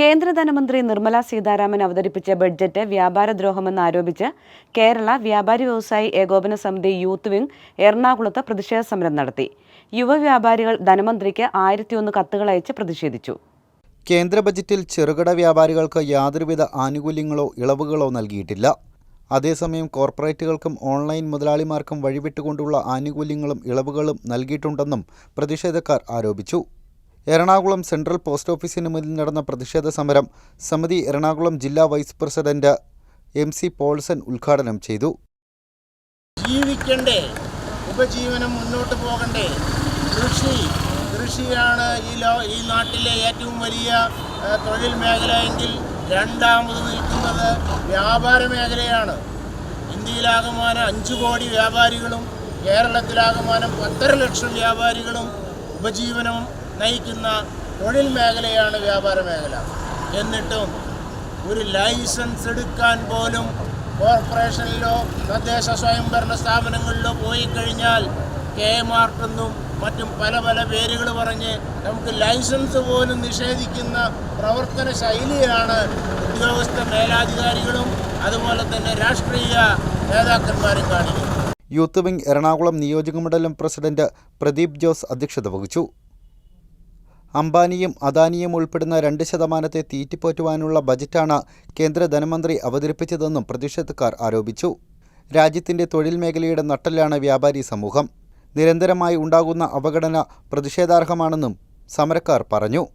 കേന്ദ്ര ധനമന്ത്രി നിർമ്മല സീതാരാമൻ അവതരിപ്പിച്ച ബഡ്ജറ്റ് വ്യാപാരദ്രോഹമെന്ന് ആരോപിച്ച് കേരള വ്യാപാരി വ്യവസായി ഏകോപന സമിതി യൂത്ത് വിംഗ് എറണാകുളത്ത് പ്രതിഷേധ സമരം നടത്തി. യുവ വ്യാപാരികൾ ധനമന്ത്രിക്ക് ആയിരത്തി ഒന്ന് കത്തുകൾ അയച്ച് പ്രതിഷേധിച്ചു. കേന്ദ്ര ബജറ്റിൽ ചെറുകിട വ്യാപാരികൾക്ക് യാതൊരുവിധ ആനുകൂല്യങ്ങളോ ഇളവുകളോ നൽകിയിട്ടില്ല. അതേസമയം കോർപ്പറേറ്റുകൾക്കും ഓൺലൈൻ മുതലാളിമാർക്കും വഴിവിട്ടുകൊണ്ടുള്ള ആനുകൂല്യങ്ങളും ഇളവുകളും നൽകിയിട്ടുണ്ടെന്നും പ്രതിഷേധക്കാർ ആരോപിച്ചു. എറണാകുളം സെൻട്രൽ പോസ്റ്റ് ഓഫീസിന് മുന്നിൽ നടന്ന പ്രതിഷേധ സമരം സമിതി എറണാകുളം ജില്ലാ vice president M C Paulson ഉദ്ഘാടനം ചെയ്തു. ജീവിക്കണ്ടേ? ഉപജീവനം മുന്നോട്ട് പോകണ്ടേ? കൃഷി. കൃഷിയാണ് ഈ ലോ ഈ നാട്ടിലെ ഏറ്റവും വലിയ തൊഴിൽ മേഖല എങ്കിൽ രണ്ടാമത് നിൽക്കുന്നത് വ്യാപാര മേഖലയാണ്. ഇന്ത്യയിലാകമാനം അഞ്ച് കോടി വ്യാപാരികളും കേരളത്തിലാകമാനം പത്തര ലക്ഷം വ്യാപാരികളും ഉപജീവനം നയിക്കുന്ന തൊഴിൽ മേഖലയാണ് വ്യാപാര മേഖല. എന്നിട്ടും ഒരു ലൈസൻസ് എടുക്കാൻ പോലും കോർപ്പറേഷനിലോ തദ്ദേശ സ്വയംഭരണ സ്ഥാപനങ്ങളിലോ പോയി കഴിഞ്ഞാൽ കെ മാർട്ടെന്നും മറ്റും പല പല പേരുകൾ പറഞ്ഞ് നമുക്ക് ലൈസൻസ് പോലും നിഷേധിക്കുന്ന പ്രവർത്തന ശൈലിയാണ് ഉദ്യോഗസ്ഥ മേലാധികാരികളും അതുപോലെ തന്നെ രാഷ്ട്രീയ നേതാക്കന്മാരും കാണിക്കുന്നത്. യൂത്ത് വിംഗ് എറണാകുളം നിയോജക മണ്ഡലം പ്രസിഡന്റ് പ്രദീപ് ജോസ് അധ്യക്ഷത വഹിച്ചു. അംബാനിയും അദാനിയും ഉൾപ്പെടുന്ന രണ്ട് ശതമാനത്തെ തീറ്റിപ്പോറ്റുവാനുള്ള ബജറ്റാണ് കേന്ദ്ര ധനമന്ത്രി അവതരിപ്പിച്ചതെന്നും പ്രതിഷേധക്കാർ ആരോപിച്ചു. രാജ്യത്തിന്റെ തൊഴിൽ മേഖലയുടെ നട്ടലാണ് വ്യാപാരി സമൂഹം. നിരന്തരമായി ഉണ്ടാകുന്ന അവഗണന പ്രതിഷേധാർഹമാണെന്നും സമരക്കാർ പറഞ്ഞു.